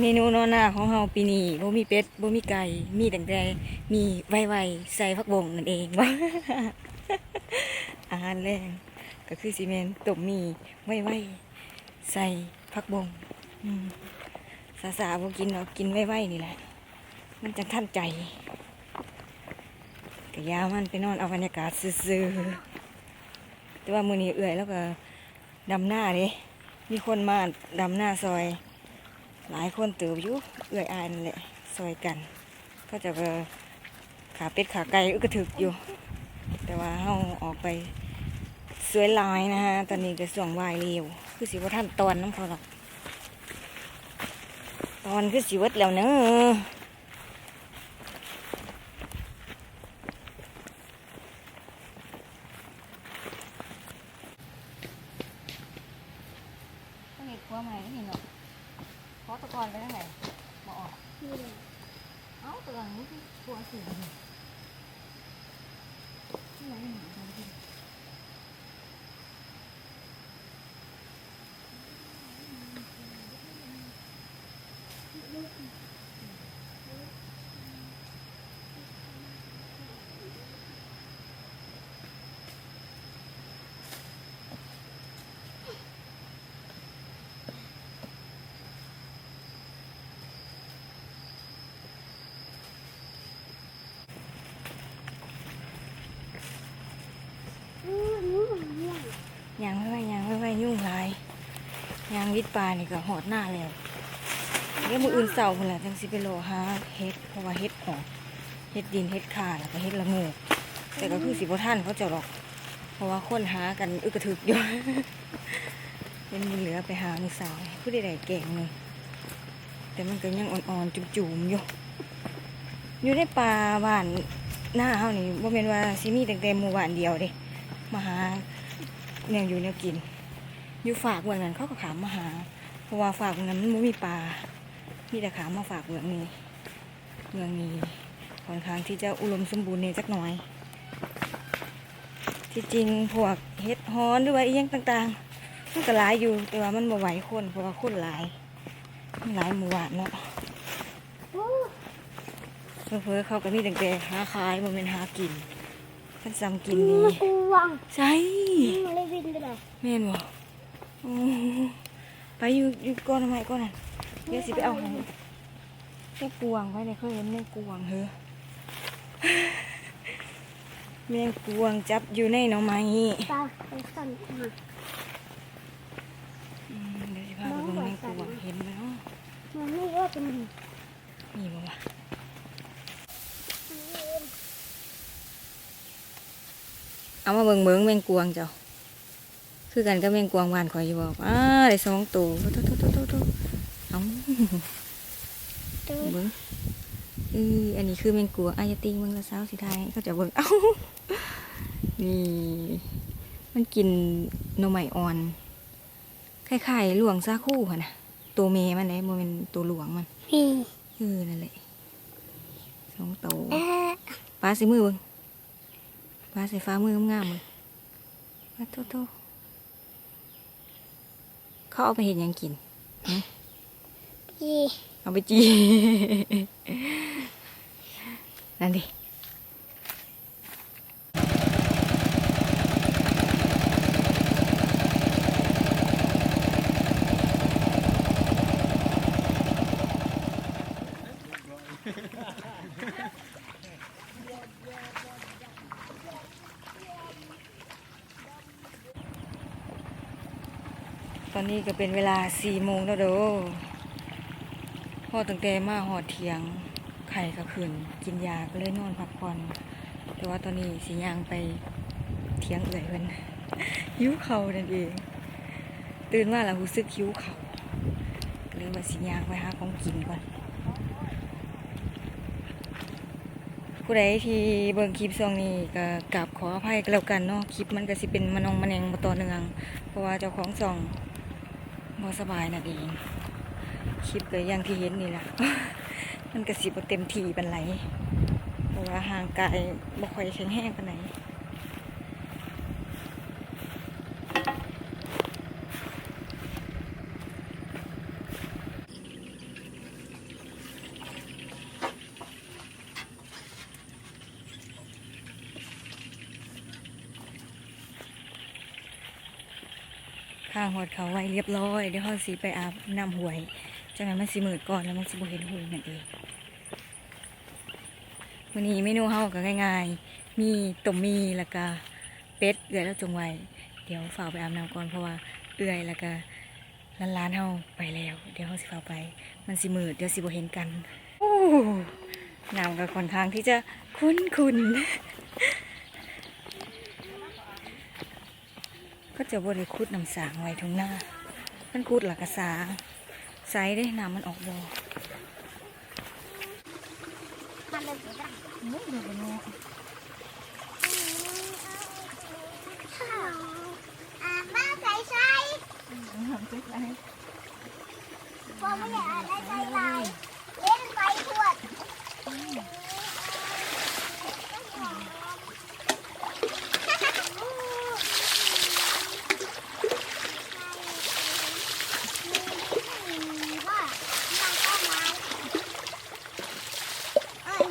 เมนูนอนหน้าของเฮาปีนี้บ่มีเป็ดบ่มีไก่ มีแต่แต่มีไวๆใส่ผักบงนั่นเองว่ะอาหารแรงก็คือซีเมนต้มมีไวๆใส่ผักบงสาสาบ่กินเนาะกินไวๆนี่แหละ มันจังท่านใจก็ยามันไปนอนเอาบรรยากาศซื่อๆแต่ว่ามือนี้เอื่อยแล้วก็ดำหน้าเด้มีคนมาดำหน้าซอย หลายคนเติบอยู่เอื้อยอายนั่นแหละซอยกัน ก็จะไปขาเป็ดขาไก่อึกกระถึกอยู่ แต่ว่าเฮาออกไปสวยลายนะฮะ ตอนนี้ก็ส่วงวายเร็วคือสิว่าท่านตอนน้ำเขาหรอกตอนคือสิวัดแล้วเนอะต้องเห็นครัวใหม่ไม่เห็นหรอกเพราะตะ กอนไปทางไหนมาออก เอ้าตัวนี้คือตัวสีนี่ที่ไหนหนูทำกินยางไม่ไหวยางไม่ไหวยุ่งหลายยางวิทย์ปลานี่ก็หอดหน้าแล้วเดี๋ยวมืออื่นเสาร์คนละจังสิไปโลหาเฮ็ดเพราะว่าเฮ็ดออกเฮ็ดดินเฮ็ดขาแล้วก็เฮ็ดละงูแต่ก็คือสิบท่านเขาเจะหรอก เพราะว่าคนหากันอึกระถึกอยู่เป็นมือเหลือไปหามือสาวผู้ใดๆแก่งหนึ่งแต่มันก็ยังอ่อนๆจุ่มๆอยู่อยู่ในป่าบ้านหน้าเฮานี่บ่แม่นว่าสิมีแต่แต่หมู่บ้านเดียวเด้มาหาแนวอยู่แนวกิน อยู่ฝากเมืองนั้นเขาก็ขามมาหา เพราะว่าฝากเมืองนั้นมันบ่มีปลามีแต่ขามมาฝากเมืองนี้เมืองนี้ค่อนข้างที่จะอุดมสมบูรณ์เนี่ยจักหน่อย ที่จริงพวกเฮ็ดฮอนหรือว่าอีหยังต่างๆมันก็หลายอยู่แต่ว่ามันบ่ไหวคนเพราะว่าคนหลายมันหลายหมู่บ้านเนาะเพื่อๆเขาก็มีแต่แต่หาขายมันเป็นหากินท่านซ้ำกินนี่กวางใช่มันเลยบินไปเลยแม่นบ่อือ ไปอยู่อยู่ก้อนทำไมก้อนนั่นเดี๋ยวสิไปเอาให้แม่กวางไว้เนี่ยเคยเห็นแม่กวางเหรอแม่กวางจับอยู่ในหน่อไม้ตาไปสั่นมาอืมเดี๋ยวสิพาไปดูแม่กวางเห็นไหมเนาะมันไม่ว่าเป็นมีบ่วะเอามาเบิ่งเบิ่งแมงกวางเจ้า คือกันกับแมงกวางวานข่อยอยู่บอกอ้าได้สองตัวโตโตโตโตโตเอาตัวเบิ่งอืออันนี้คือแมงกวางอายาติงเบิ่งละสาวสิทายเขาจะเบิ่งเอ้านี่มันกินหน่อไม้อ่อนคล้ายๆหลวงซาคูค่ะนะตัวเมมันเลยมันเป็นตัวหลวงมันพี่เออนั่นแหละสองตัวเอ๊ะปลาใส่มือเบิ่งปลาใส่ฟ้ามืองามๆเลยมาโตโต เขาเอาไปเห็นยังกินพี่เอาไปจีนั่นดิ นี้ก็เป็นเวลาสี่โมงแล้วเด้อพ่อตั้งแต่มาหอดเทียงไข่ก็ขึ้น กินยาก็เลยนอนพักผ่อนแต่ว่าตอนนี้สียางไปเทียงเอื่อยเพิ่นหิวเข่านั่นเอง ตื่นมาแล้วรู้สึกหิวเข่าก็เลยว่าสียางไปหาของกินก่อนผู้ใดที่เบิ่งคลิปช่วงนี้ก็กราบขออภัยกันแล้วกันเนาะคลิปมันก็สิเป็นมนองมาแนงมาต่อเนื่อง เพราะว่าเจ้าของช่อง บสบายนั่นเองคลิปก็อย่างที่เห็นนี่แหละมันกระสิบเต็มทีปันไหลเพราะว่าห่างไกลบ่ค่อยแข็งแห้งปันไหน ข้าหอดเขาไว้เรียบร้อย เดี๋ยวเขาสีไปอาบน้ำหวยจากนั้นมันสีมืดก่อนแล้วมันสีบเห็นหวยนั่นเองวันนี้เมนูเฮาก็ง่ายๆ มีต้มมีแล้วก็เป็ดเอื่อยแล้วจงไว้ เดี๋ยวฝากไปอาบน้ำก่อนเพราะว่าเอื่อยแล้วก็ร้านๆเฮาไปแล้ว เดี๋ยวเฮาสิฝากไป มันสิมืดเดี๋ยวสิบ่เห็นกันโอ้น้ำก็ค่อนข้างที่จะคุ้นๆ ก็จะบริคุดน้ำสางไว้ตรงหน้ามันคุดหลักกระสาใส่ได้น้ำมันออกบ่มันเป็นสีดำมุกเดือดเนาะข้าวอ่าบ้าใส่ใส่น้ำเป็ดอะไรพอไม่อยากอะไรใส่ใส่เล่นไปขวดว่ามันก็ไม้เอ้ย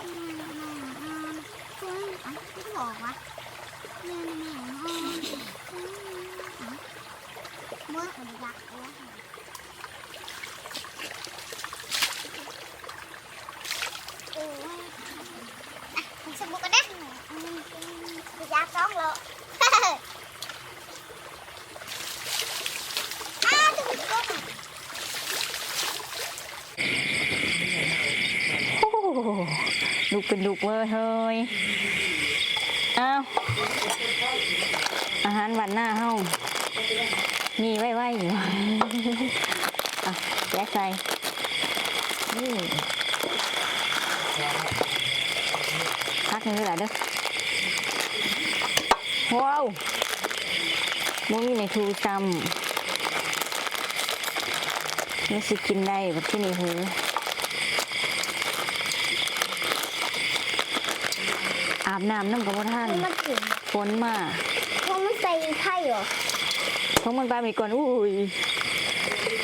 อืมอืมคุณอะที่บอกว่าแม่แม่ห้องอืมอะเมื่อคนรักแล้วโอ้ยอะผม สมมุติกันนะอืมอืมไปยาสองโลอ้าวจะมีก้นโอ้ลูกเป็นลูกเว้ยเฮ้ยอ้าอาหารวันหน้าเฮ้า มีไว้ไว้อยู่อะแยกใส่นี่พักนึงเลยล่ะเด้อว้าวมุ้ยในทูจำนี่สิกินได้แบบที่นี่หืออาบน้ำน้ำกับท่านมันถึงฝนมาเพราะมันใส่ไข่เหรอ ทงมันปลามีก่อนอุ้ย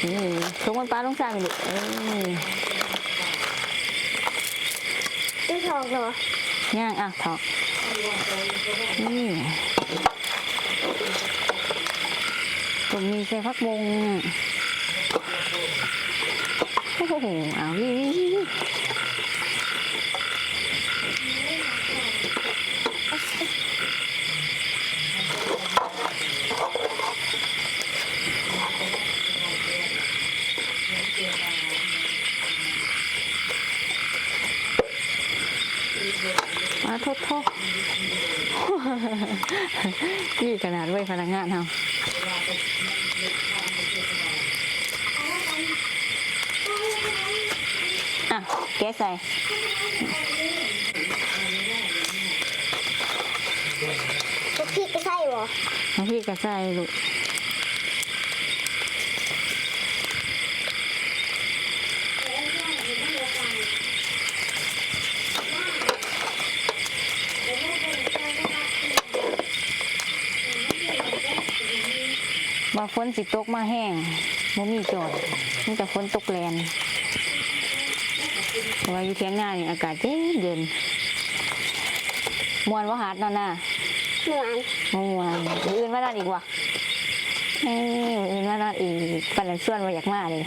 นี่ทงมันปลาต้องสร้างอีกเอ้ยไม่ถอกเหรอย่างอะถอกนี่ผมมีใส่พักวงโอ้โหเอาวิว มาโทษโทษนี่ขนาดไว้พนักงานเฮาอะแกะใส่พวกพี่ก็ใส่เหรอน้องพี่ก็ใส่ลูก ว่าฝนสิตกมาแห้งบ่มีจอดมีแต่ฝนตกแรงเพราะว่าอยู่เทียงหน้านี่อากาศเย็นเย็นมวนว่าหาดเนอนน่ะเหมือนมวนมื้ออื่นมาด้านอีกวะเอ้ยมื้ออื่นมาด้านอีกปันนันส่วนว่าอยากมาเลย